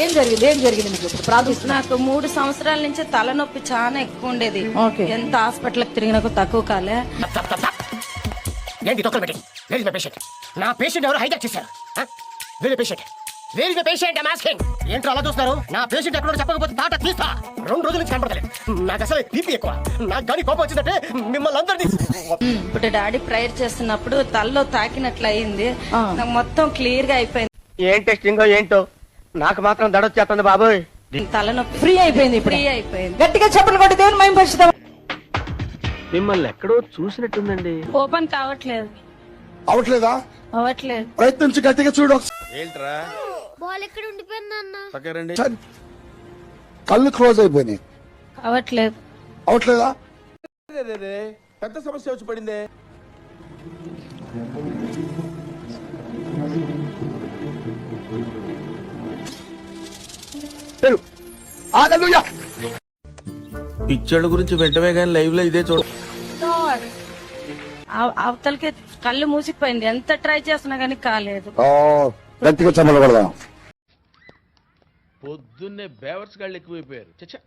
ఏం జరిగింది? ఏం జరిగింది మీకు? ప్రార్థిస్తున్నా. నాకు మూడు సంవత్సరాల నుంచి తలనొప్పి చాలా ఎక్కువ ఉండేది. ఓకే. ఎంత హాస్పిటల్కి తిరిగినాకు తక్కువ కాలే. ఏంటి తొక్కలు పెట్టి? వేర్ మై పేషెంట్ నా పేషెంట్ ఎవరు హైజాక్ చేశారు. వేరే patient where my patient masking ఏంటో అలా చూస్తారు నా పేషెంట్ ఎక్కడో చెప్పకపోతే తాట తీస్తా. రెండు రోజుల నుంచి కనపడలేదు నాకు అసలు బీపీ ఎక్కువ. నాకు కానీ కోపం వచ్చిందంటే మిమ్మల్ని అందరినీ ఇప్పుడు డాడీ ప్రేయర్ చేస్తున్నప్పుడు తలలో తాకినట్లు అయింది నాకు మొత్తం క్లియర్గా అయిపోయింది. ఏం టెస్టింగో ఏంటో? నాకు మాత్రం దడొచ్చేస్తుంది బాబోయ్. తలనొప్పి. ఫ్రీ అయిపోయింది ఇప్పుడు. ఫ్రీ అయిపోయింది. గట్టిగా చెప్పలు కొట్టి దేవుని మయం పరిశుద్ధం మిమ్మల్ని ఎక్కడో చూసినట్టుందండి. ఓపెన్ కావట్లేదు. అవట్లేదా? అవ్వట్లేదు ప్రయత్నించి గట్టిగా చూడు ఒకసారి. బాల్ ఎక్కడ ఉండిపోయింది అన్న సరే. కళ్ళు క్లోజ్ అయిపోయినాయి. అవ్వట్లేదు అవట్లేదా? పెద్ద సమస్య వచ్చి పడిందే. తెలు. హల్లెలూయా. గురించి వెంటనే కానీ లైవ్లో ఇదే చూడ అవ- అవతలకి కళ్ళు మూసిపోయింది. ఎంత ట్రై చేస్తున్నా కానీ కాలేదు. పొద్దున్నే బేవర్స్ గాళ్ళు ఎక్కువైపోయారు. చచ్చా.